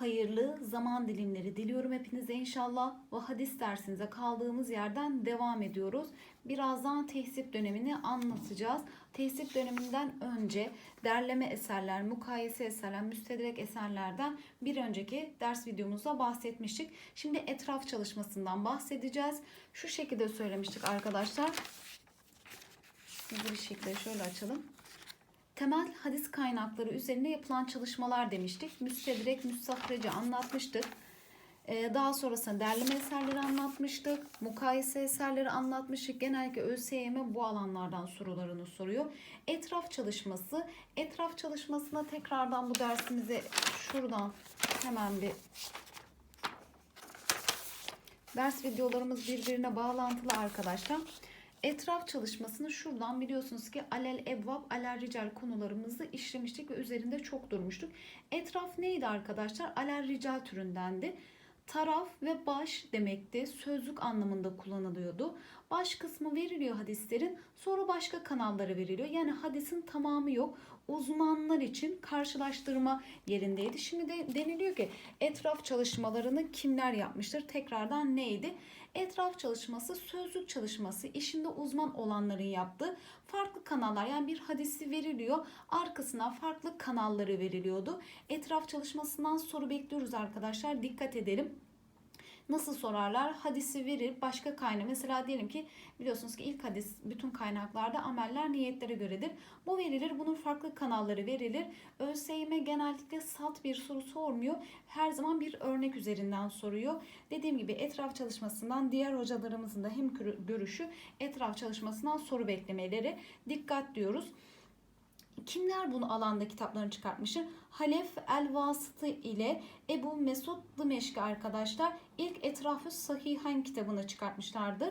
hayırlı zaman dilimleri diliyorum hepinize inşallah. Ve hadis dersinize kaldığımız yerden devam ediyoruz. Birazdan tehsip dönemini anlatacağız. Tehsip döneminden önce derleme eserler, mukayese eserler, müstedrek eserlerden bir önceki ders videomuzda bahsetmiştik. Şimdi etraf çalışmasından bahsedeceğiz. Şu şekilde söylemiştik arkadaşlar. Hızlı bir şekilde şöyle açalım. Temel hadis kaynakları üzerinde yapılan çalışmalar demiştik. Müstedrek, müstahreci anlatmıştık. Ee, daha sonrasında derleme eserleri anlatmıştık. Mukayese eserleri anlatmıştık. Genellikle ÖSYM bu alanlardan sorularını soruyor. Etraf çalışması. Etraf çalışmasına tekrardan bu dersimize şuradan hemen bir ders videolarımız birbirine bağlantılı arkadaşlar. Etraf çalışmasını şuradan biliyorsunuz ki alel ebvab, alel rical konularımızı işlemiştik ve üzerinde çok durmuştuk. Etraf neydi arkadaşlar? Alel rical türündendi. Taraf ve baş demekti. Sözlük anlamında kullanılıyordu. Baş kısmı veriliyor hadislerin. Sonra başka kanalları veriliyor. Yani hadisin tamamı yok. Uzmanlar için karşılaştırma yerindeydi. Şimdi de deniliyor ki etraf çalışmalarını kimler yapmıştır? Tekrardan neydi? Etraf çalışması, sözlük çalışması, işinde uzman olanların yaptığı farklı kanallar. Yani bir hadisi veriliyor, arkasına farklı kanalları veriliyordu. Etraf çalışmasından soru bekliyoruz arkadaşlar. Dikkat edelim. Nasıl sorarlar? Hadisi verir başka kaynağı. Mesela diyelim ki biliyorsunuz ki ilk hadis bütün kaynaklarda ameller niyetlere göredir. Bu verilir. Bunun farklı kanalları verilir. ÖSYM genellikle salt bir soru sormuyor. Her zaman bir örnek üzerinden soruyor. Dediğim gibi etraf çalışmasından diğer hocalarımızın da hem görüşü etraf çalışmasından soru beklemeleri dikkat diyoruz. Kimler bunu alanda kitaplarını çıkartmıştır? Halef el Vasıtı ile Ebu Mesud Dımeşki arkadaşlar ilk Etrafı Sahihayn kitabını çıkartmışlardır.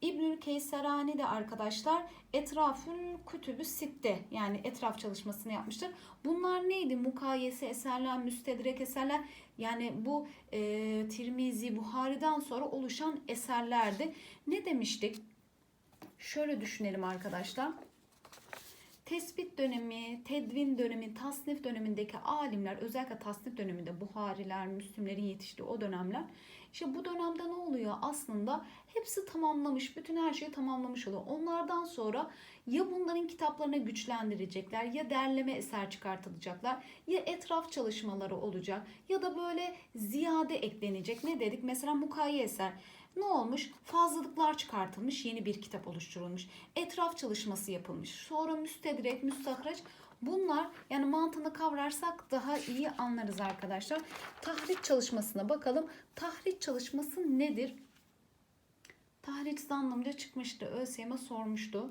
İbnül Keyserani de arkadaşlar Etrafül Kütübü Sitte yani etraf çalışmasını yapmıştır. Bunlar neydi? Mukayese eserler, müstedrek eserler yani bu e, Tirmizi, Buhari'den sonra oluşan eserlerdi. Ne demiştik? Şöyle düşünelim arkadaşlar tespit dönemi, tedvin dönemi, tasnif dönemindeki alimler özellikle tasnif döneminde Buhariler, Müslümlerin yetiştiği o dönemler işte bu dönemde ne oluyor? Aslında hepsi tamamlamış, bütün her şeyi tamamlamış oluyor. Onlardan sonra ya bunların kitaplarını güçlendirecekler ya derleme eser çıkartılacaklar ya etraf çalışmaları olacak ya da böyle ziyade eklenecek. Ne dedik? Mesela mukayye eser ne olmuş? Fazlalıklar çıkartılmış, yeni bir kitap oluşturulmuş. Etraf çalışması yapılmış. Sonra müstedrek, müstahraç Bunlar yani mantığını kavrarsak daha iyi anlarız arkadaşlar. Tahriç çalışmasına bakalım. Tahriç çalışması nedir? Tahriç anlamında çıkmıştı. ÖSYM sormuştu.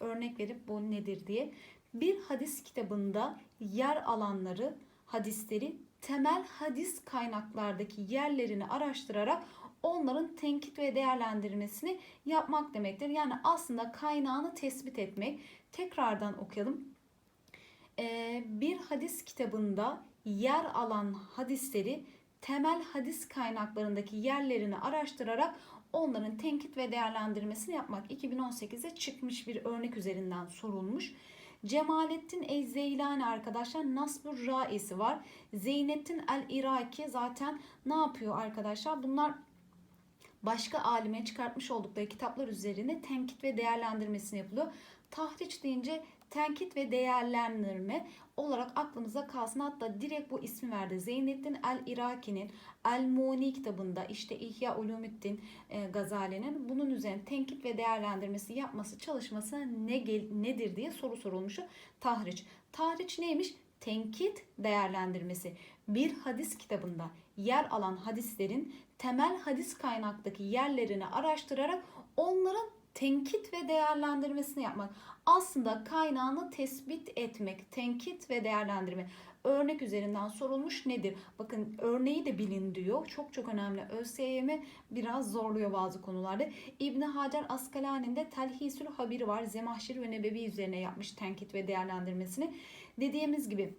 Örnek verip bu nedir diye. Bir hadis kitabında yer alanları, hadisleri temel hadis kaynaklardaki yerlerini araştırarak onların tenkit ve değerlendirmesini yapmak demektir. Yani aslında kaynağını tespit etmek. Tekrardan okuyalım. Ee, bir hadis kitabında yer alan hadisleri temel hadis kaynaklarındaki yerlerini araştırarak onların tenkit ve değerlendirmesini yapmak 2018'de çıkmış bir örnek üzerinden sorulmuş. Cemalettin El-Zeylani arkadaşlar Nasbur Raisi var. Zeynettin El-Iraki zaten ne yapıyor arkadaşlar? Bunlar başka alime çıkartmış oldukları kitaplar üzerine tenkit ve değerlendirmesini yapılıyor. Tahriç deyince tenkit ve değerlendirme olarak aklımıza kalsın. Hatta direkt bu ismi verdi. Zeynettin el-Iraki'nin El-Muni kitabında işte İhya Ulumuddin e, Gazali'nin bunun üzerine tenkit ve değerlendirmesi yapması çalışması ne gel, nedir diye soru sorulmuşu. Tahriç. Tahriç neymiş? Tenkit değerlendirmesi. Bir hadis kitabında yer alan hadislerin temel hadis kaynaktaki yerlerini araştırarak onların tenkit ve değerlendirmesini yapmak. Aslında kaynağını tespit etmek, tenkit ve değerlendirme. Örnek üzerinden sorulmuş nedir? Bakın örneği de bilin diyor. Çok çok önemli. ÖSYM biraz zorluyor bazı konularda. İbn Hacer Askalani'nin Telhisül Habiri var. Zemahşir ve Nebevi üzerine yapmış tenkit ve değerlendirmesini. Dediğimiz gibi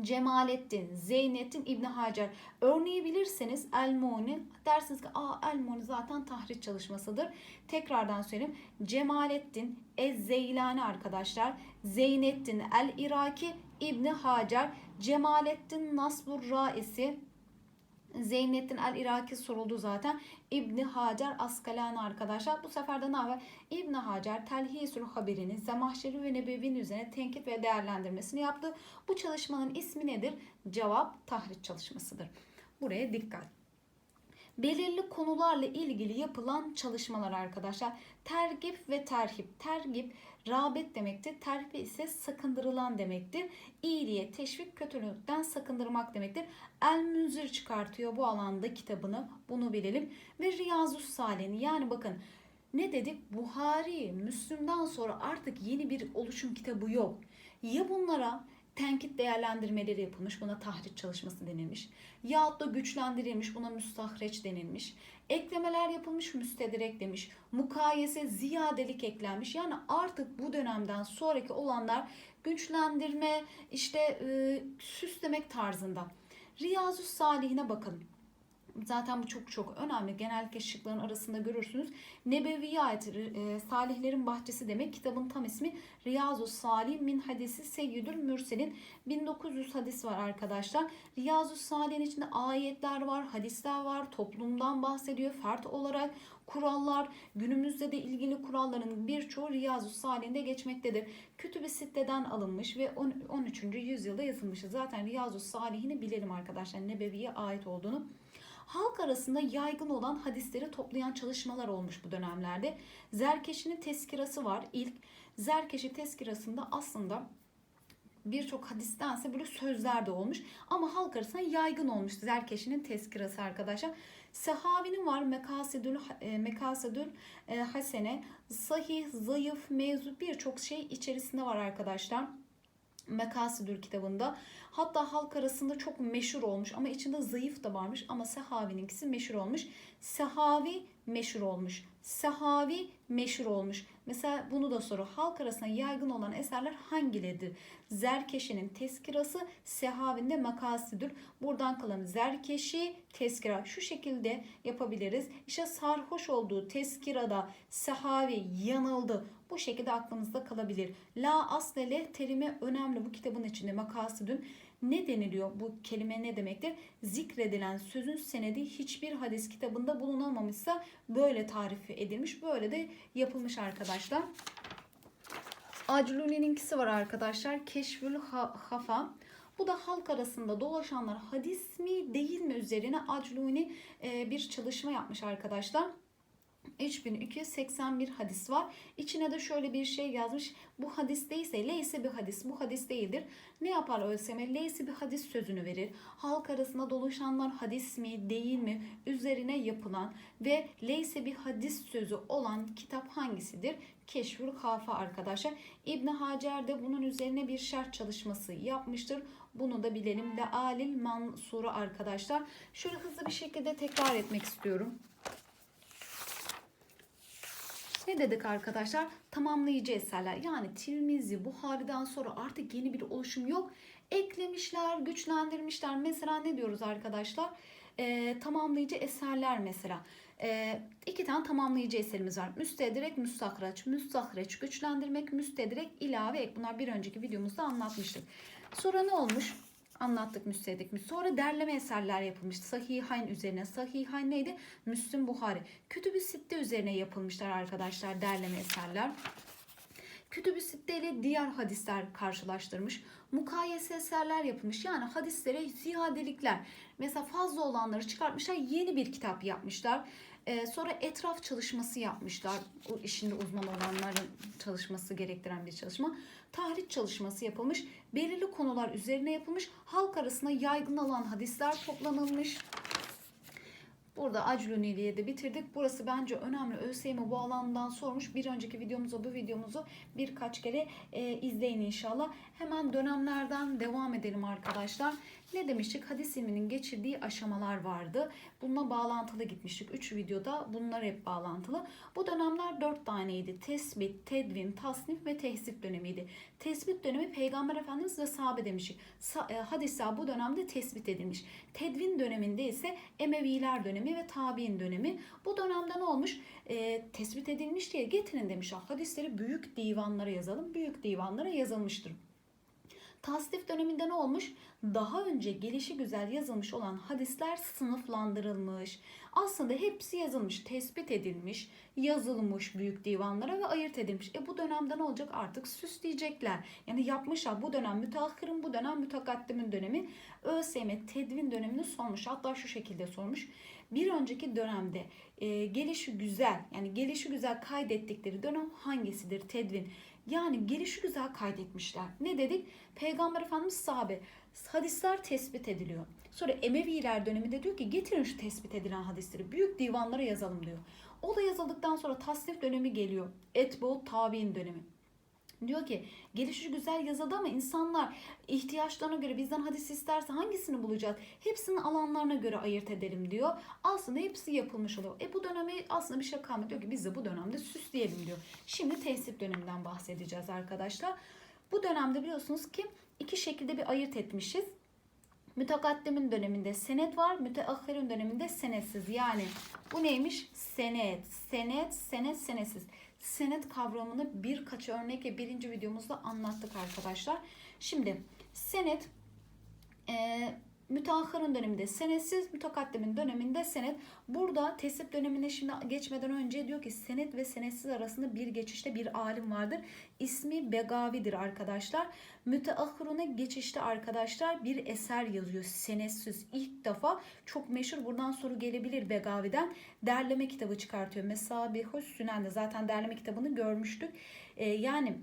Cemalettin, Zeynettin, İbn Hacer. Örneği bilirseniz Elmoni dersiniz ki aa Elmoni zaten tahriş çalışmasıdır. Tekrardan söyleyeyim. Cemalettin, Ez-Zeylani arkadaşlar. Zeynettin, El-Iraki, İbn Hacer, Cemalettin Nasbur Raisi, Zeynettin el-Iraki soruldu zaten. İbni Hacer Askalani arkadaşlar. Bu sefer de ne haber? İbni Hacer Telhisül Haberini Zemahşeri ve Nebevi'nin üzerine tenkit ve değerlendirmesini yaptı. Bu çalışmanın ismi nedir? Cevap tahriş çalışmasıdır. Buraya dikkat. Belirli konularla ilgili yapılan çalışmalar arkadaşlar. Tergip ve terhip. Tergip rağbet demektir. Terhip ise sakındırılan demektir. İyiliğe teşvik, kötülükten sakındırmak demektir. El Münzir çıkartıyor bu alanda kitabını. Bunu bilelim. Ve Riyazus Salih'in yani bakın ne dedik? Buhari, Müslüm'den sonra artık yeni bir oluşum kitabı yok. Ya bunlara tenkit değerlendirmeleri yapılmış. Buna tahriş çalışması denilmiş. Yahut da güçlendirilmiş. Buna müstahreç denilmiş. Eklemeler yapılmış. Müstedrek demiş. Mukayese ziyadelik eklenmiş. Yani artık bu dönemden sonraki olanlar güçlendirme, işte e, süslemek tarzında. Riyazu Salihine bakın. Zaten bu çok çok önemli. Genellikle şıkların arasında görürsünüz. Nebeviye ait e, Salihlerin Bahçesi demek. Kitabın tam ismi Riyazu Salih min hadisi Seyyidül Mürsel'in 1900 hadis var arkadaşlar. Riyazu Salih'in içinde ayetler var, hadisler var, toplumdan bahsediyor, fert olarak kurallar, günümüzde de ilgili kuralların birçoğu Riyazu Salih'inde geçmektedir. Kütüb-i Sitte'den alınmış ve 13. yüzyılda yazılmış. Zaten Riyazu Salih'ini bilelim arkadaşlar. Nebeviye ait olduğunu halk arasında yaygın olan hadisleri toplayan çalışmalar olmuş bu dönemlerde. Zerkeşi'nin tezkirası var. İlk Zerkeşi tezkirasında aslında birçok hadistense böyle sözler de olmuş ama halk arasında yaygın olmuş Zerkeşi'nin tezkirası arkadaşlar. Sehavi'nin var Mekasedül, e, Mekasedül e, Hasene, sahih, zayıf, mevzu birçok şey içerisinde var arkadaşlar. Mekasidül kitabında. Hatta halk arasında çok meşhur olmuş ama içinde zayıf da varmış ama Sehavi'ninkisi meşhur olmuş. Sehavi meşhur olmuş. Sehavi meşhur olmuş. Mesela bunu da soru. Halk arasında yaygın olan eserler hangileridir? Zerkeşi'nin tezkirası, Sehavi'nde makasidür. Buradan kalan Zerkeşi, tezkira. Şu şekilde yapabiliriz. İşte sarhoş olduğu tezkirada Sehavi yanıldı. Bu şekilde aklımızda kalabilir. La aslele terimi önemli bu kitabın içinde makasidün. Ne deniliyor? Bu kelime ne demektir? Zikredilen sözün senedi hiçbir hadis kitabında bulunamamışsa böyle tarifi edilmiş. Böyle de yapılmış arkadaşlar. Acluni'ninkisi var arkadaşlar. Keşfül Hafa. Bu da halk arasında dolaşanlar hadis mi değil mi üzerine Acluni bir çalışma yapmış arkadaşlar. 3281 hadis var. İçine de şöyle bir şey yazmış. Bu hadis değilse leyse bir hadis. Bu hadis değildir. Ne yapar ÖSYM? Leyse bir hadis sözünü verir. Halk arasında dolaşanlar hadis mi değil mi üzerine yapılan ve leyse bir hadis sözü olan kitap hangisidir? Keşfül Kafa arkadaşlar. İbn Hacer de bunun üzerine bir şerh çalışması yapmıştır. Bunu da bilelim. Lealil Mansura arkadaşlar. Şöyle hızlı bir şekilde tekrar etmek istiyorum. Dedik arkadaşlar? Tamamlayıcı eserler. Yani Tirmizi, Buhari'den sonra artık yeni bir oluşum yok. Eklemişler, güçlendirmişler. Mesela ne diyoruz arkadaşlar? Ee, tamamlayıcı eserler mesela. Ee, iki tane tamamlayıcı eserimiz var. Müstedrek, müstahraç. Müstahraç güçlendirmek, müstedrek ilave ek. Bunlar bir önceki videomuzda anlatmıştık. Sonra ne olmuş? Anlattık müstedik mi? Sonra derleme eserler yapılmıştı. Sahihayn üzerine. Sahihayn neydi? Müslüm Buhari. Kütüb-i Sitte üzerine yapılmışlar arkadaşlar derleme eserler. Kütüb-i Sitte ile diğer hadisler karşılaştırmış. Mukayese eserler yapılmış. Yani hadislere ziyadelikler. Mesela fazla olanları çıkartmışlar. Yeni bir kitap yapmışlar. Ee, sonra etraf çalışması yapmışlar. O işinde uzman olanların çalışması gerektiren bir çalışma. Tahriş çalışması yapılmış. Belirli konular üzerine yapılmış. Halk arasında yaygın olan hadisler toplanılmış. Burada Acluni'liye de bitirdik. Burası bence önemli. ÖSYM bu alandan sormuş. Bir önceki videomuzu bu videomuzu birkaç kere e, izleyin inşallah. Hemen dönemlerden devam edelim arkadaşlar. Ne demiştik? Hadis ilminin geçirdiği aşamalar vardı. Bununla bağlantılı gitmiştik. 3 videoda bunlar hep bağlantılı. Bu dönemler 4 taneydi. Tespit, tedvin, tasnif ve tehsip dönemiydi. Tespit dönemi Peygamber Efendimiz ve sahabe demiştik. E, hadisler bu dönemde tespit edilmiş. Tedvin döneminde ise Emeviler dönemi ve Tabi'in dönemi. Bu dönemde ne olmuş? E, tespit edilmiş diye getirin demişler. Hadisleri büyük divanlara yazalım. Büyük divanlara yazılmıştır. Tasnif döneminde ne olmuş? Daha önce gelişi güzel yazılmış olan hadisler sınıflandırılmış. Aslında hepsi yazılmış, tespit edilmiş, yazılmış büyük divanlara ve ayırt edilmiş. E bu dönemde ne olacak? Artık süsleyecekler. Yani yapmışlar bu dönem müteahhirin, bu dönem mütakaddimin dönemi. ÖSYM tedvin dönemini sormuş. Hatta şu şekilde sormuş. Bir önceki dönemde e, gelişi güzel yani gelişi güzel kaydettikleri dönem hangisidir? Tedvin. Yani gelişi güzel kaydetmişler. Ne dedik? Peygamber Efendimiz sahabe hadisler tespit ediliyor. Sonra Emeviler döneminde diyor ki getirin şu tespit edilen hadisleri büyük divanlara yazalım diyor. O da yazıldıktan sonra tasnif dönemi geliyor. Etbu tabi'in dönemi. Diyor ki gelişi güzel yazıldı ama insanlar ihtiyaçlarına göre bizden hadis isterse hangisini bulacağız? Hepsinin alanlarına göre ayırt edelim diyor. Aslında hepsi yapılmış oluyor. E bu dönemi aslında bir şey kalmadı. Diyor ki biz de bu dönemde süsleyelim diyor. Şimdi tesip döneminden bahsedeceğiz arkadaşlar. Bu dönemde biliyorsunuz ki iki şekilde bir ayırt etmişiz. Mütekaddimin döneminde senet var, müteahhirin döneminde senetsiz. Yani bu neymiş? Senet, senet, senet, senetsiz. Senet kavramını birkaç örnekle birinci videomuzda anlattık arkadaşlar. Şimdi senet e, müteahhirin döneminde senetsiz, mütekaddimin döneminde senet. Burada tesip dönemine şimdi geçmeden önce diyor ki senet ve senetsiz arasında bir geçişte bir alim vardır. İsmi Begavi'dir arkadaşlar. Müteahhirine geçişte arkadaşlar bir eser yazıyor senetsiz. ilk defa çok meşhur buradan soru gelebilir Begavi'den. Derleme kitabı çıkartıyor. Mesabihus Sünen'de zaten derleme kitabını görmüştük. Ee, yani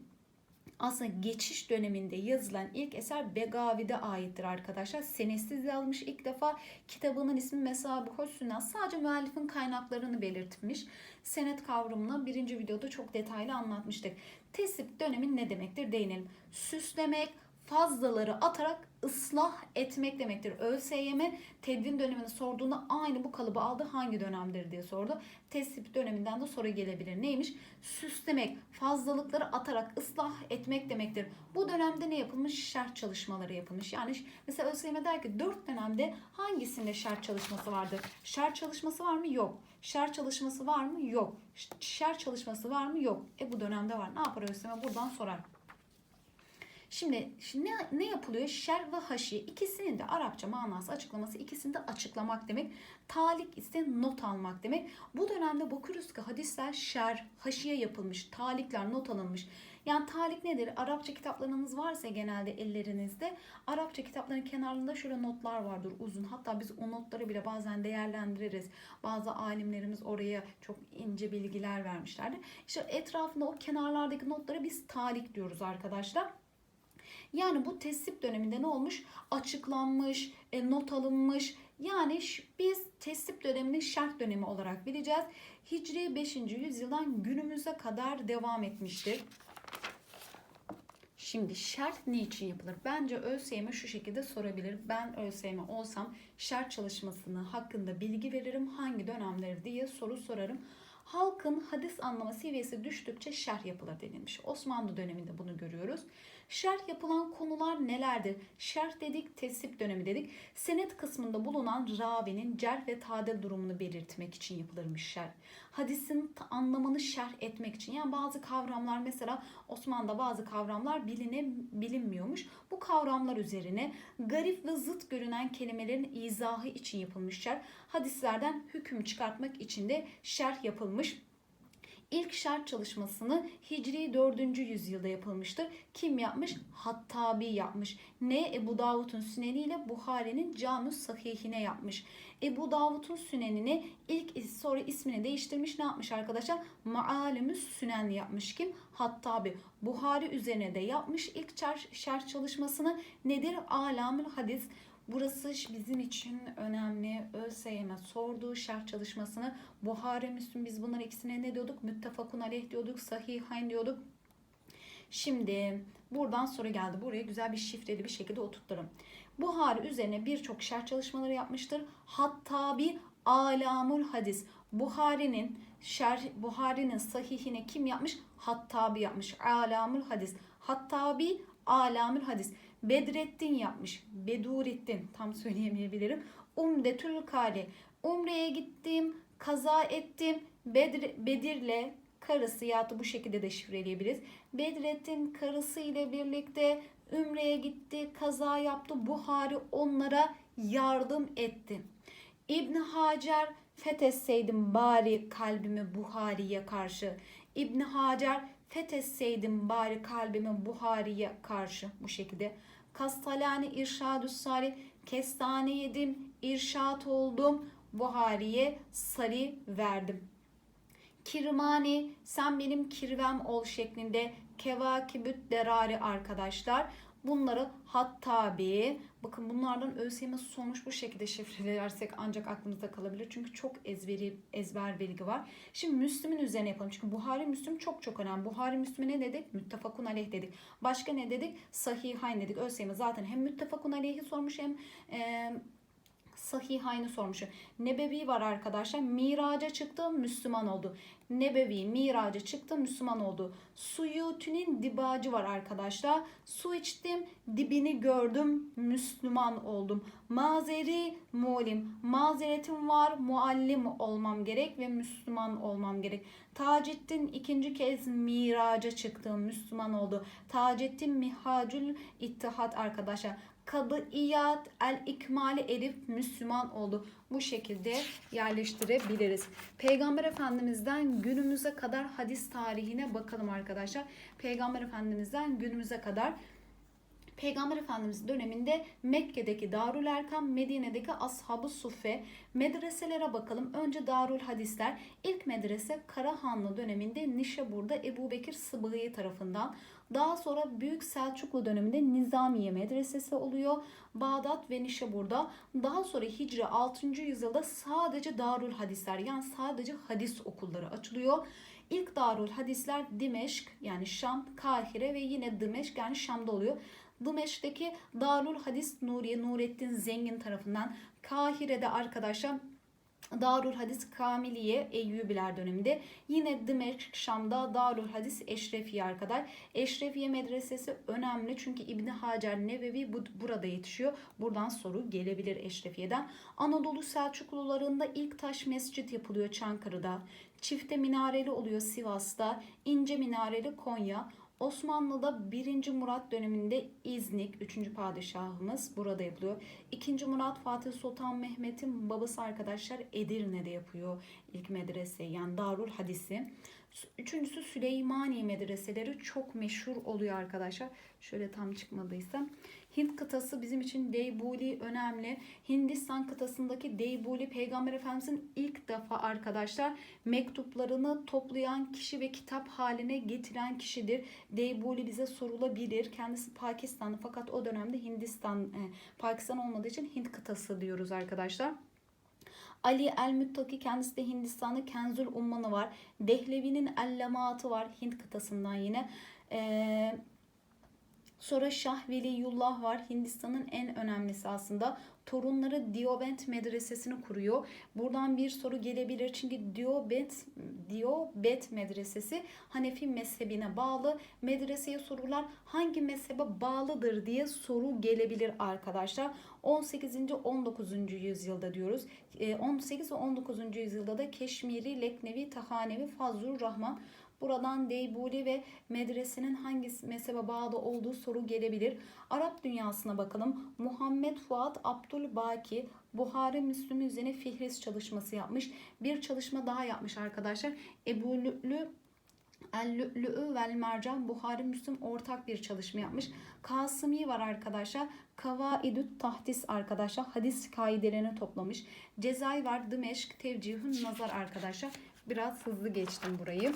aslında geçiş döneminde yazılan ilk eser Begavi'de aittir arkadaşlar. Senesiz yazılmış ilk defa kitabının ismi Mesela Sünnen sadece müellifin kaynaklarını belirtmiş. Senet kavramını birinci videoda çok detaylı anlatmıştık. Tesip dönemi ne demektir değinelim. Süslemek, fazlaları atarak ıslah etmek demektir. ÖSYM tedvin dönemini sorduğunda aynı bu kalıbı aldı hangi dönemdir diye sordu. Tesip döneminden de soru gelebilir. Neymiş? Süslemek, fazlalıkları atarak ıslah etmek demektir. Bu dönemde ne yapılmış? Şerh çalışmaları yapılmış. Yani mesela ÖSYM der ki 4 dönemde hangisinde şerh çalışması vardır? Şerh çalışması var mı? Yok. Şerh çalışması var mı? Yok. Şerh çalışması var mı? Yok. E bu dönemde var. Ne yapar ÖSYM? Buradan sorar. Şimdi, şimdi ne, ne yapılıyor? Şer ve haşiye ikisinin de Arapça manası açıklaması ikisini de açıklamak demek. Talik ise not almak demek. Bu dönemde bakıyoruz hadisler şer, haşiye yapılmış. Talikler not alınmış. Yani talik nedir? Arapça kitaplarınız varsa genelde ellerinizde Arapça kitapların kenarında şöyle notlar vardır uzun. Hatta biz o notları bile bazen değerlendiririz. Bazı alimlerimiz oraya çok ince bilgiler vermişlerdir. İşte etrafında o kenarlardaki notlara biz talik diyoruz arkadaşlar. Yani bu tesip döneminde ne olmuş? Açıklanmış, e, not alınmış. Yani biz tesip dönemini şart dönemi olarak bileceğiz. Hicri 5. yüzyıldan günümüze kadar devam etmiştir. Şimdi şart niçin yapılır? Bence ÖSYM şu şekilde sorabilir. Ben ÖSYM olsam şart çalışmasını hakkında bilgi veririm. Hangi dönemleri diye soru sorarım. Halkın hadis anlama seviyesi düştükçe şerh yapılır denilmiş. Osmanlı döneminde bunu görüyoruz. Şerh yapılan konular nelerdir? Şerh dedik, tesip dönemi dedik. Senet kısmında bulunan ravinin cerh ve tadil durumunu belirtmek için yapılırmış şerh. Hadisin anlamını şerh etmek için. Yani bazı kavramlar mesela Osmanlı'da bazı kavramlar biline bilinmiyormuş. Bu kavramlar üzerine garip ve zıt görünen kelimelerin izahı için yapılmış şerh. Hadislerden hüküm çıkartmak için de şerh yapılmış. İlk şart çalışmasını Hicri 4. yüzyılda yapılmıştır. Kim yapmış? Hattabi yapmış. Ne? Ebu Davud'un Süneni ile Buhari'nin Camus Sahihine yapmış. Ebu Davud'un Sünenini ilk sonra ismini değiştirmiş. Ne yapmış arkadaşlar? Maalimüs Sünen yapmış kim? Hattabi. Buhari üzerine de yapmış ilk şerh çalışmasını. Nedir? Alamül Hadis. Burası bizim için önemli. ÖSYM sorduğu şerh çalışmasını Buhari, Müslüm biz bunlar ikisine ne diyorduk? Müttefakun aleyh diyorduk, sahihayn diyorduk. Şimdi buradan soru geldi. Buraya güzel bir şifreli bir şekilde oturtturun. Buhari üzerine birçok şerh çalışmaları yapmıştır. Hatta bir alamul hadis. Buhari'nin şerh Buhari'nin sahihine kim yapmış? Hattabi yapmış. Alamul hadis. Hattabi alamul hadis. Bedrettin yapmış. Bedurettin tam söyleyemeyebilirim. Umdetül Kale. Umre'ye gittim, kaza ettim. Bedir, Bedir'le karısı ya da bu şekilde de şifreleyebiliriz. Bedrettin karısı ile birlikte Ümre'ye gitti, kaza yaptı. Buhari onlara yardım etti. İbn Hacer fethetseydim bari kalbimi Buhari'ye karşı. İbn Hacer fethetseydim bari kalbimi Buhari'ye karşı bu şekilde. Kastalani İrşadü Sari kestane yedim, irşat oldum, Buhari'ye sarı verdim. Kirmani sen benim kirvem ol şeklinde kevakibüt derari arkadaşlar. Bunları Hattabi bakın bunlardan ÖSYM sonuç bu şekilde şifrelersek ancak aklımızda kalabilir. Çünkü çok ezberi, ezber bilgi var. Şimdi Müslüm'ün üzerine yapalım. Çünkü Buhari Müslüm çok çok önemli. Buhari Müslüm'e ne dedik? Müttefakun aleyh dedik. Başka ne dedik? Sahihayn dedik. ÖSYM zaten hem müttefakun aleyhi sormuş hem e, Sahihayni sormuş. Nebevi var arkadaşlar. Miraca çıktı, Müslüman oldu. Nebevi miraca çıktı, Müslüman oldu. Suyuti'nin dibacı var arkadaşlar. Su içtim, dibini gördüm, Müslüman oldum. Mazeri mulim. Mazeretim var, muallim olmam gerek ve Müslüman olmam gerek. Taceddin ikinci kez miraca çıktı, Müslüman oldu. Taceddin mihacül ittihat arkadaşlar kadıyat el ikmali elif Müslüman oldu. Bu şekilde yerleştirebiliriz. Peygamber Efendimiz'den günümüze kadar hadis tarihine bakalım arkadaşlar. Peygamber Efendimiz'den günümüze kadar Peygamber Efendimiz döneminde Mekke'deki Darül Erkam, Medine'deki Ashab-ı Suffe medreselere bakalım. Önce Darül Hadisler. İlk medrese Karahanlı döneminde Nişabur'da Ebu Bekir Sıbıgı tarafından. Daha sonra Büyük Selçuklu döneminde Nizamiye Medresesi oluyor. Bağdat ve Nişabur'da. Daha sonra Hicri 6. yüzyılda sadece Darül Hadisler yani sadece hadis okulları açılıyor. İlk Darül Hadisler Dimeşk yani Şam, Kahire ve yine Dimeşk yani Şam'da oluyor. Dimeşk'teki Darül Hadis Nuriye Nurettin Zengin tarafından Kahire'de arkadaşlar Darül Hadis Kamiliye Eyyubiler döneminde. Yine Dimeşk Şam'da Darül Hadis Eşrefiye arkadaşlar. Eşrefiye medresesi önemli çünkü İbni Hacer Nevevi bu, burada yetişiyor. Buradan soru gelebilir Eşrefiye'den. Anadolu Selçuklularında ilk taş mescit yapılıyor Çankırı'da. Çifte minareli oluyor Sivas'ta. ince minareli Konya. Osmanlı'da 1. Murat döneminde İznik 3. padişahımız burada yapılıyor. 2. Murat Fatih Sultan Mehmet'in babası arkadaşlar Edirne'de yapıyor ilk medrese yani Darul Hadis'i. Üçüncüsü Süleymaniye medreseleri çok meşhur oluyor arkadaşlar. Şöyle tam çıkmadıysa. Hint kıtası bizim için Deybuli önemli. Hindistan kıtasındaki Deybuli Peygamber Efendimizin ilk defa arkadaşlar mektuplarını toplayan kişi ve kitap haline getiren kişidir. Deybuli bize sorulabilir. Kendisi Pakistanlı fakat o dönemde Hindistan, e, Pakistan olmadığı için Hint kıtası diyoruz arkadaşlar. Ali el-Müttaki kendisi de Hindistan'da Kenzül Ummanı var. Dehlevi'nin El-Lematı var Hint kıtasından yine. Eee Sonra Şah Veliyullah var. Hindistan'ın en önemlisi aslında. Torunları Diobent medresesini kuruyor. Buradan bir soru gelebilir. Çünkü Diobet, Diobet medresesi Hanefi mezhebine bağlı. Medreseye sorular hangi mezhebe bağlıdır diye soru gelebilir arkadaşlar. 18. 19. yüzyılda diyoruz. 18 ve 19. yüzyılda da Keşmiri, Leknevi, Tahanevi, Fazlur Rahman Buradan Deybuli ve medresenin hangi mezhebe bağlı olduğu soru gelebilir. Arap dünyasına bakalım. Muhammed Fuat Abdülbaki Buhari Müslüm üzerine fihris çalışması yapmış. Bir çalışma daha yapmış arkadaşlar. Ebu Lü'lü El-Lü'lü vel Mercan Buhari Müslüm ortak bir çalışma yapmış. Kasımi var arkadaşlar. Kavaidüt Tahdis arkadaşlar. Hadis kaidelerini toplamış. Cezay var. Dimeşk Tevcihün Nazar arkadaşlar. Biraz hızlı geçtim burayı.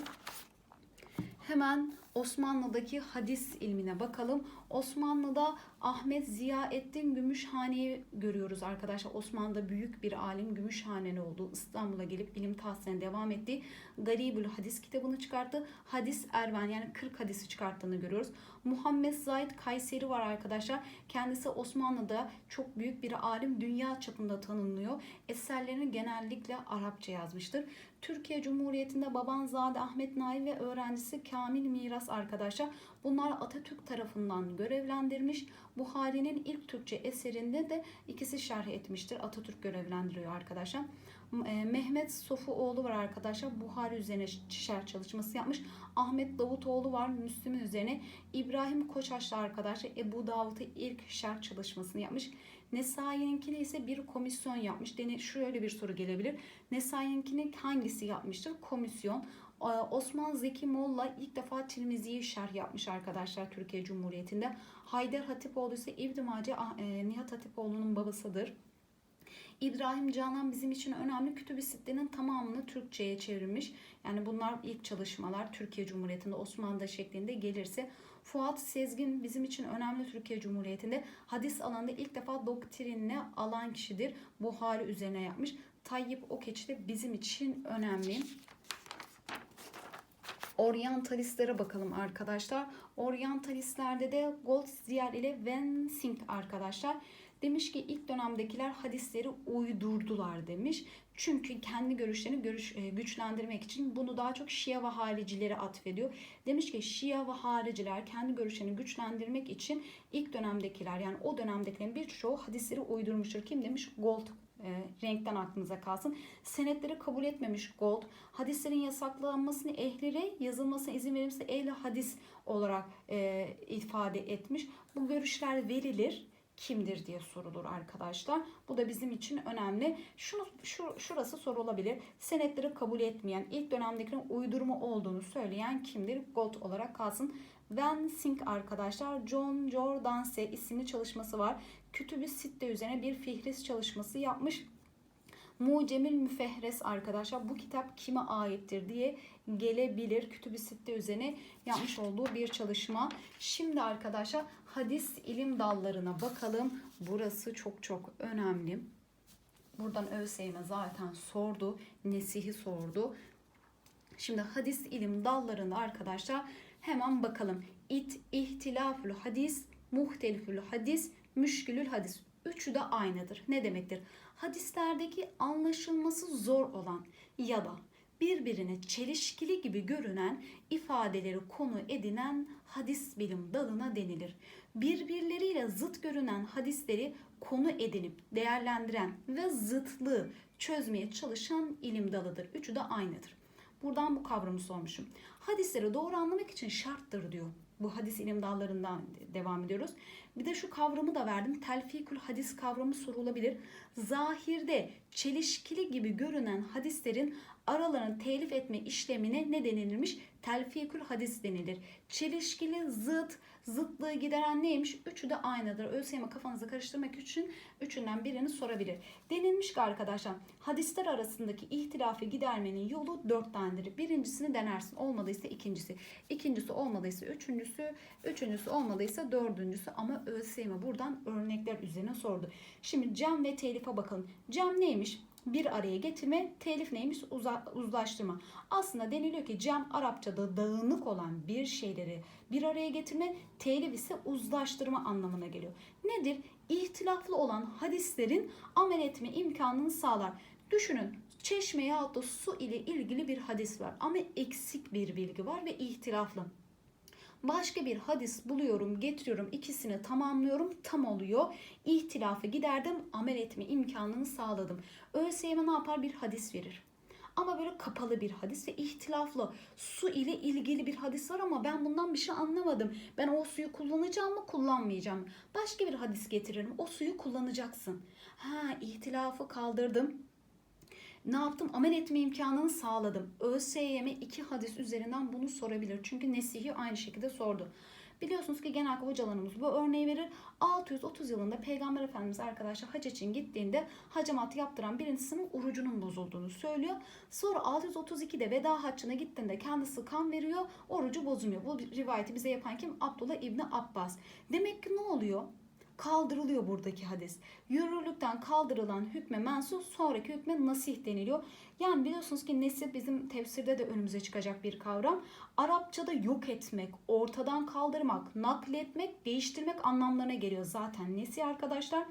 Hemen Osmanlı'daki hadis ilmine bakalım. Osmanlı'da Ahmet Ziyaettin Gümüşhane'yi görüyoruz arkadaşlar. Osmanlı'da büyük bir alim Gümüşhaneli oldu. İstanbul'a gelip ilim tahsiline devam etti. Garibül Hadis kitabını çıkarttı. Hadis Erven yani 40 hadisi çıkarttığını görüyoruz. Muhammed Zaid Kayseri var arkadaşlar. Kendisi Osmanlı'da çok büyük bir alim. Dünya çapında tanınıyor. Eserlerini genellikle Arapça yazmıştır. Türkiye Cumhuriyeti'nde Babanzade Ahmet Nail ve öğrencisi Kamil Miras Arkadaşlar. Bunlar Atatürk tarafından görevlendirmiş. Buhari'nin ilk Türkçe eserinde de ikisi şerh etmiştir. Atatürk görevlendiriyor arkadaşlar. E, Mehmet Sofuoğlu var arkadaşlar. Buhari üzerine şerh çalışması yapmış. Ahmet Davutoğlu var Müslüm'ün üzerine. İbrahim Koçaşlı arkadaşlar Ebu Davud'u ilk şerh çalışmasını yapmış. Nesai'ninkine ise bir komisyon yapmış. Deni şöyle bir soru gelebilir. Nesai'ninkini hangisi yapmıştır? Komisyon. Ee, Osman Zeki Molla ilk defa Tirmizi'yi şerh yapmış arkadaşlar Türkiye Cumhuriyeti'nde. Haydar Hatipoğlu ise İbn Mace ah, e, Nihat Hatipoğlu'nun babasıdır. İbrahim Canan bizim için önemli kütüb-i sittenin tamamını Türkçe'ye çevirmiş. Yani bunlar ilk çalışmalar Türkiye Cumhuriyeti'nde Osmanlı şeklinde gelirse Fuat Sezgin bizim için önemli Türkiye Cumhuriyeti'nde hadis alanında ilk defa doktrinini alan kişidir. Buhari üzerine yapmış. Tayyip Okeç de bizim için önemli. Orientalistlere bakalım arkadaşlar. Orientalistlerde de Goldziher ile Wensing arkadaşlar. Demiş ki ilk dönemdekiler hadisleri uydurdular demiş. Çünkü kendi görüşlerini görüş, e, güçlendirmek için bunu daha çok Şia ve haricilere atfediyor. Demiş ki Şia ve hariciler kendi görüşlerini güçlendirmek için ilk dönemdekiler yani o dönemdekilerin birçoğu hadisleri uydurmuştur. Kim demiş? Gold e, renkten aklınıza kalsın. Senetleri kabul etmemiş Gold. Hadislerin yasaklanmasını ehlire yazılmasına izin verilirse ehli hadis olarak e, ifade etmiş. Bu görüşler verilir kimdir diye sorulur arkadaşlar. Bu da bizim için önemli. Şunu şu, şurası sorulabilir. Senetleri kabul etmeyen, ilk dönemdekilerin uydurma olduğunu söyleyen kimdir? Gold olarak kalsın. Van Sink arkadaşlar John Jordanse isimli çalışması var. Kütübü Sitte üzerine bir fihris çalışması yapmış. Mucemil Müfehres arkadaşlar bu kitap kime aittir diye gelebilir. Kütüb-i Sitte üzerine yapmış olduğu bir çalışma. Şimdi arkadaşlar hadis ilim dallarına bakalım. Burası çok çok önemli. Buradan ÖSYM zaten sordu. Nesihi sordu. Şimdi hadis ilim dallarında arkadaşlar hemen bakalım. İt, ihtilafül hadis, muhtelifül hadis, müşkülül hadis. Üçü de aynıdır. Ne demektir? Hadislerdeki anlaşılması zor olan ya da birbirine çelişkili gibi görünen ifadeleri konu edinen hadis bilim dalına denilir. Birbirleriyle zıt görünen hadisleri konu edinip değerlendiren ve zıtlığı çözmeye çalışan ilim dalıdır. Üçü de aynıdır. Buradan bu kavramı sormuşum. Hadisleri doğru anlamak için şarttır diyor. Bu hadis ilim dallarından devam ediyoruz. Bir de şu kavramı da verdim. Telfikül hadis kavramı sorulabilir. Zahirde çelişkili gibi görünen hadislerin aralarını telif etme işlemine ne denilirmiş? Telfikül hadis denilir. Çelişkili, zıt, zıtlığı gideren neymiş? Üçü de aynıdır. ÖSYM kafanızı karıştırmak için üçünden birini sorabilir. Denilmiş ki arkadaşlar hadisler arasındaki ihtilafı gidermenin yolu dört tanedir. Birincisini denersin. Olmadıysa ikincisi. İkincisi olmadıysa üçüncüsü. Üçüncüsü olmadıysa dördüncüsü. Ama ÖSYM buradan örnekler üzerine sordu. Şimdi cem ve telife bakalım. Cem neymiş? bir araya getirme, telif neymiş? Uza, uzlaştırma. Aslında deniliyor ki cem Arapçada dağınık olan bir şeyleri bir araya getirme, telif ise uzlaştırma anlamına geliyor. Nedir? İhtilaflı olan hadislerin amel etme imkanını sağlar. Düşünün çeşme ya da su ile ilgili bir hadis var ama eksik bir bilgi var ve ihtilaflı. Başka bir hadis buluyorum, getiriyorum, ikisini tamamlıyorum, tam oluyor. İhtilafı giderdim, amel etme imkanını sağladım. ÖSYM ne yapar? Bir hadis verir. Ama böyle kapalı bir hadis ve ihtilaflı su ile ilgili bir hadis var ama ben bundan bir şey anlamadım. Ben o suyu kullanacağım mı kullanmayacağım? Başka bir hadis getiririm. O suyu kullanacaksın. Ha ihtilafı kaldırdım ne yaptım? Amel etme imkanını sağladım. ÖSYM iki hadis üzerinden bunu sorabilir. Çünkü Nesihi aynı şekilde sordu. Biliyorsunuz ki genel hocalarımız bu örneği verir. 630 yılında Peygamber Efendimiz arkadaşlar hac için gittiğinde hacamat yaptıran birincisinin orucunun bozulduğunu söylüyor. Sonra 632'de veda haccına gittiğinde kendisi kan veriyor, orucu bozulmuyor. Bu rivayeti bize yapan kim? Abdullah İbni Abbas. Demek ki ne oluyor? Kaldırılıyor buradaki hadis. Yürürlükten kaldırılan hükme mensup sonraki hükme nasih deniliyor. Yani biliyorsunuz ki nesih bizim tefsirde de önümüze çıkacak bir kavram. Arapçada yok etmek, ortadan kaldırmak, nakletmek, değiştirmek anlamlarına geliyor zaten nesih arkadaşlar.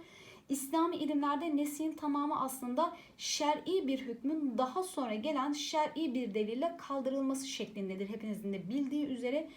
İslami ilimlerde nesihin tamamı aslında şer'i bir hükmün daha sonra gelen şer'i bir delille kaldırılması şeklindedir. Hepinizin de bildiği üzere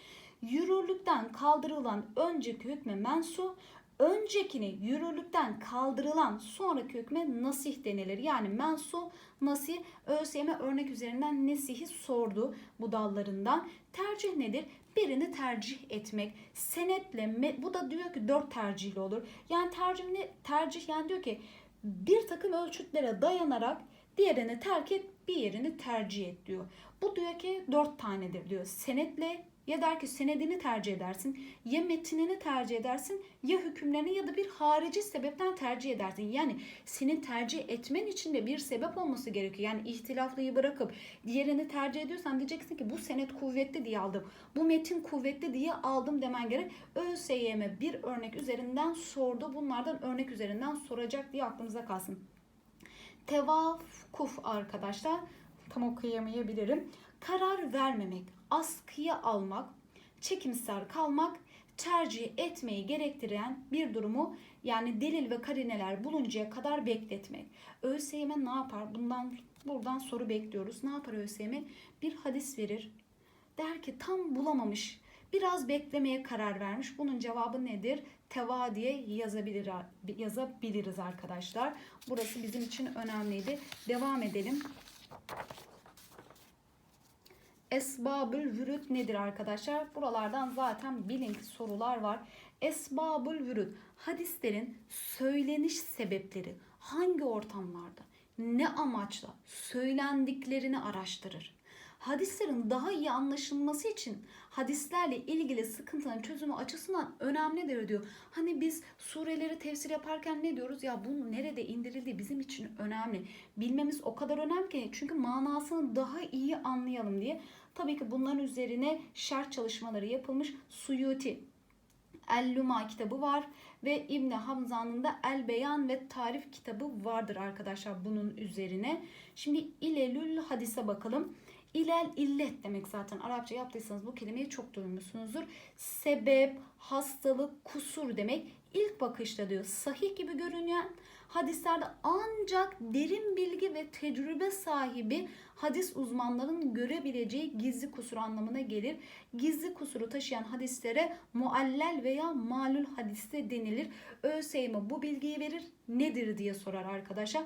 Yürürlükten kaldırılan önceki hükme mensu, öncekini yürürlükten kaldırılan sonraki hükme nasih denilir. Yani mensu, nasih, ÖSYM örnek üzerinden nesihi sordu bu dallarından. Tercih nedir? Birini tercih etmek. Senetle, bu da diyor ki dört tercihli olur. Yani tercih ne? Tercih yani diyor ki bir takım ölçütlere dayanarak diğerini terk et, bir yerini tercih et diyor. Bu diyor ki dört tanedir diyor. Senetle ya der ki senedini tercih edersin, ya metinini tercih edersin, ya hükümlerini ya da bir harici sebepten tercih edersin. Yani senin tercih etmen için de bir sebep olması gerekiyor. Yani ihtilaflıyı bırakıp diğerini tercih ediyorsan diyeceksin ki bu senet kuvvetli diye aldım. Bu metin kuvvetli diye aldım demen gerek. ÖSYM bir örnek üzerinden sordu. Bunlardan örnek üzerinden soracak diye aklımıza kalsın. Tevafkuf arkadaşlar. Tam okuyamayabilirim. Karar vermemek, askıya almak, çekimser kalmak, tercih etmeyi gerektiren bir durumu yani delil ve karineler buluncaya kadar bekletmek. ÖSYM ne yapar? Bundan buradan soru bekliyoruz. Ne yapar ÖSYM? Bir hadis verir. Der ki tam bulamamış. Biraz beklemeye karar vermiş. Bunun cevabı nedir? Teva diye yazabilir, yazabiliriz arkadaşlar. Burası bizim için önemliydi. Devam edelim. Esbabül vürüt nedir arkadaşlar? Buralardan zaten bilink sorular var. Esbabül vürüt hadislerin söyleniş sebepleri hangi ortamlarda ne amaçla söylendiklerini araştırır. Hadislerin daha iyi anlaşılması için hadislerle ilgili sıkıntının çözümü açısından önemlidir diyor. Hani biz sureleri tefsir yaparken ne diyoruz? Ya bu nerede indirildi bizim için önemli. Bilmemiz o kadar önemli ki çünkü manasını daha iyi anlayalım diye. Tabii ki bunların üzerine şart çalışmaları yapılmış. Suyuti El-Luma kitabı var ve İbn Hamza'nın da El Beyan ve Tarif kitabı vardır arkadaşlar bunun üzerine. Şimdi İlelül hadise bakalım. İlel illet demek zaten Arapça yaptıysanız bu kelimeyi çok duymuşsunuzdur. Sebep, hastalık, kusur demek. İlk bakışta diyor sahih gibi görünen hadislerde ancak derin bilgi ve tecrübe sahibi hadis uzmanlarının görebileceği gizli kusur anlamına gelir. Gizli kusuru taşıyan hadislere muallel veya malul hadiste denilir. ÖSYM bu bilgiyi verir. Nedir diye sorar arkadaşlar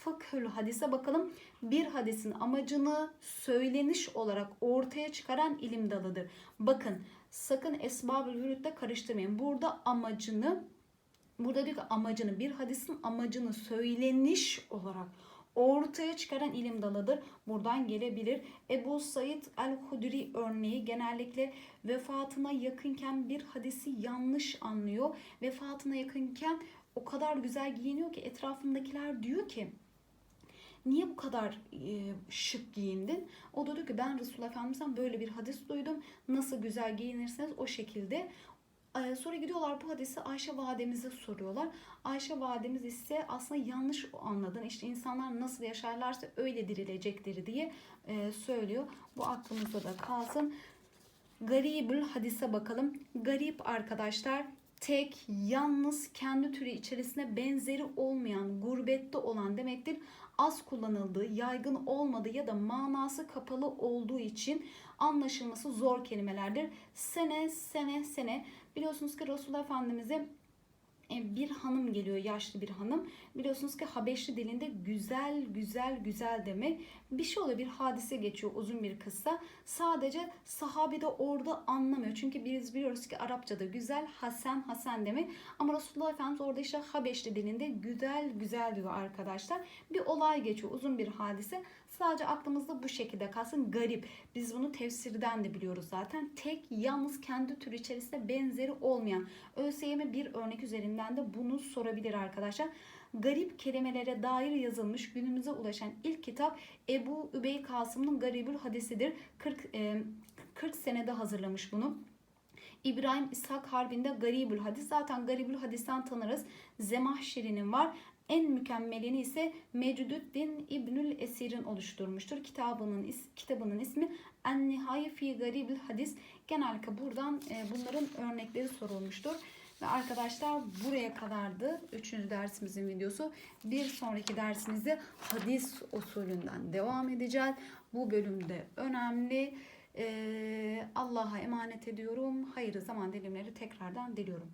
fıkhül hadise bakalım. Bir hadisin amacını söyleniş olarak ortaya çıkaran ilim dalıdır. Bakın sakın esbab-ı vürütte karıştırmayın. Burada amacını burada diyor ki amacını bir hadisin amacını söyleniş olarak ortaya çıkaran ilim dalıdır. Buradan gelebilir. Ebu Said el-Hudri örneği genellikle vefatına yakınken bir hadisi yanlış anlıyor. Vefatına yakınken o kadar güzel giyiniyor ki etrafındakiler diyor ki niye bu kadar e, şık giyindin? O da diyor ki ben Resulullah Efendimiz'den böyle bir hadis duydum. Nasıl güzel giyinirseniz o şekilde. Sonra gidiyorlar bu hadisi Ayşe validemize soruyorlar. Ayşe validemiz ise aslında yanlış anladın. İşte insanlar nasıl yaşarlarsa öyle dirilecektir diye söylüyor. Bu aklımızda da kalsın. Garibül hadise bakalım. Garip arkadaşlar tek, yalnız, kendi türü içerisinde benzeri olmayan, gurbette olan demektir. Az kullanıldığı, yaygın olmadığı ya da manası kapalı olduğu için anlaşılması zor kelimelerdir. Sene, sene, sene. Biliyorsunuz ki Resulullah Efendimiz'e e, bir hanım geliyor yaşlı bir hanım. Biliyorsunuz ki Habeşli dilinde güzel güzel güzel demek. Bir şey oluyor bir hadise geçiyor uzun bir kıssa. Sadece sahabe de orada anlamıyor. Çünkü biz biliyoruz ki Arapçada güzel Hasan Hasan demek. Ama Resulullah Efendimiz orada işte Habeşli dilinde güzel güzel diyor arkadaşlar. Bir olay geçiyor uzun bir hadise. Sadece aklımızda bu şekilde kalsın. Garip. Biz bunu tefsirden de biliyoruz zaten. Tek, yalnız kendi tür içerisinde benzeri olmayan. ÖSYM bir örnek üzerinden de bunu sorabilir arkadaşlar. Garip kelimelere dair yazılmış günümüze ulaşan ilk kitap Ebu Übey Kasım'ın Garibül Hadisidir. 40, e, 40 senede hazırlamış bunu. İbrahim İshak Harbi'nde Garibül Hadis. Zaten Garibül Hadis'ten tanırız. Zemahşeri'nin var. En mükemmelini ise Mecdüddin İbnül Esir'in oluşturmuştur. Kitabının is, kitabının ismi En Nihaye fi Garibil Hadis. Genellikle buradan e, bunların örnekleri sorulmuştur. Ve arkadaşlar buraya kadardı 3. dersimizin videosu. Bir sonraki dersimizde hadis usulünden devam edeceğiz. Bu bölümde önemli Ee, Allah'a emanet ediyorum. Hayırlı zaman dilimleri tekrardan diliyorum.